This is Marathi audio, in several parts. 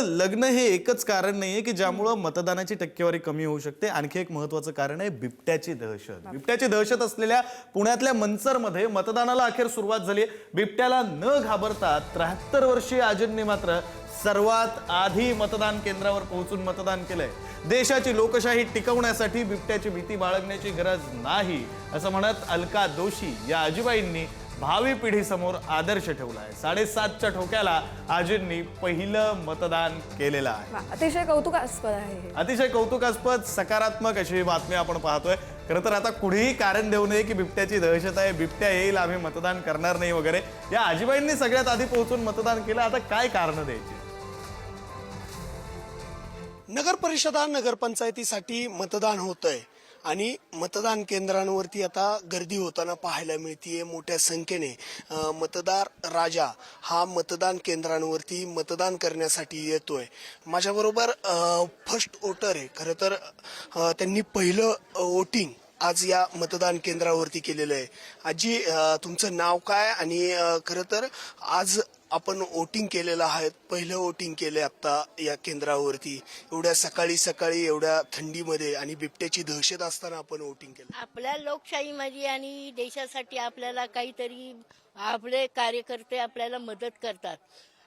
लग्न हे एकच कारण नाहीये की ज्यामुळं मतदानाची टक्केवारी कमी होऊ शकते. आणखी एक महत्वाचं कारण आहे बिबट्याची दहशत. बिबट्याची दहशत असलेल्या पुण्यातल्या मंचरमध्ये मतदानाला अखेर सुरुवात झाली बिबट्याला न घाबरता त्र्याहत्तर वर्षीय आजींनी मात्र सर्वात आधी मतदान केंद्रावर पोहोचून मतदान केलंय. देशाची लोकशाही टिकवण्यासाठी बिबट्याची भीती बाळगण्याची गरज नाही असं म्हणत अलका दोषी या आजीबाईंनी भावी पिढीसमोर आदर्श ठेवला आहे. साडेसातच्या ठोक्याला आजींनी पहिलं मतदान केलेलं आहे. अतिशय कौतुकास्पद आहे हे. अतिशय कौतुकास्पद सकारात्मक अशी बातमी आपण पाहतोय. खरं तर आता कुणीही कारण देऊ नये की बिबट्याची दहशत आहे बिबट्या येईल आम्ही मतदान करणार नाही वगैरे. या आजीबाईंनी सगळ्यात आधी पोहोचून मतदान केलं आता काय कारण द्यायची? नगर परिषदा नगरपंचायतीसाठी मतदान होतंय. आणि मतदान केंद्रांवरती आता गर्दी होताना पाहायला मिळतीये मोठ्या संख्येने. मतदार राजा हा मतदान केंद्रांवरती मतदान करण्यासाठी येतोय. माझ्याबरोबर फर्स्ट वोटर आहे. खरं तर त्यांनी पहिलं वोटिंग आज या मतदान केंद्रावरती केलेलं आहे. आजी तुमचं नाव काय? आणि खरं तर आज आपण वोटिंग केलेलं आहे पहिलं वोटिंग केलंय आता या केंद्रावरती. एवढ्या सकाळी सकाळी एवढ्या थंडीमध्ये आणि बिबट्याची दहशत असताना आपण वोटिंग केलं. आपल्या लोकशाहीमध्ये आणि देशासाठी आपल्याला काहीतरी आपले कार्यकर्ते आपल्याला मदत करतात.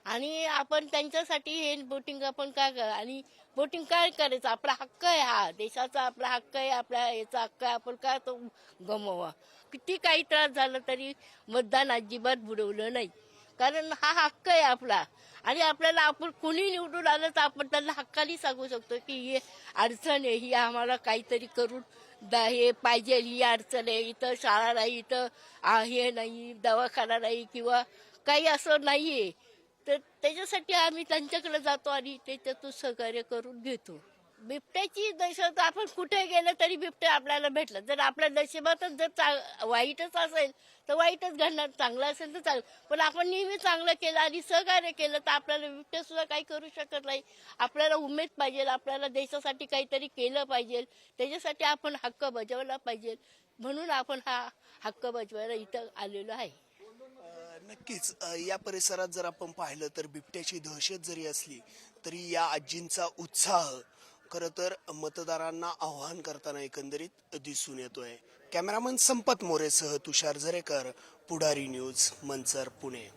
आणि आपण त्यांच्यासाठी हे बोटिंग आपण काय आणि बोटिंग काय करायचं? आपला हक्क आहे हा. देशाचा आपला हक्क आहे आपल्या याचा हक्क आहे. आपण काय तो गमवा किती काही त्रास झाला तरी मतदान अजिबात बुडवलं नाही. कारण हा हक्क आहे आपला. आणि आपल्याला आपण कुणी निवडून आलं तर आपण त्यांना हक्काने सांगू शकतो की हे अडचण आहे ही आम्हाला काहीतरी करून दा हे पाहिजे ही अडचण आहे. इथं शाळा नाही इथं हे नाही दवाखाना नाही किंवा काही असं नाही आहे तर त्याच्यासाठी आम्ही त्यांच्याकडे जातो आणि त्याच्यातून सहकार्य करून घेतो. बिबट्याची दहशत आपण कुठे गेलं तरी बिबट्या आपल्याला भेटलं. जर आपल्या नशिबातच जर चा- वाईटच असेल तर वाईटच घडणार. चांगलं असेल तर चांगलं. पण आपण नेहमी चांगलं केलं आणि सहकार्य केलं तर आपल्याला बिबटे सुद्धा काही करू शकत नाही. आपल्याला उमेद पाहिजे आपल्याला देशासाठी काहीतरी केलं पाहिजे. त्याच्यासाठी आपण हक्क बजावला पाहिजे. म्हणून आपण हा हक्क बजवायला इथं आलेलो आहे. नक्कीच. या परिसरात जर आपण पाहिलं तर बिबट्याची दहशत जरी असली तरी या आजींचा उत्साह खरं तर मतदारांना आव्हान करताना एकंदरीत दिसून येतोय. कॅमेरामन संपत मोरेसह तुषार झरेकर पुढारी न्यूज मंचर पुणे.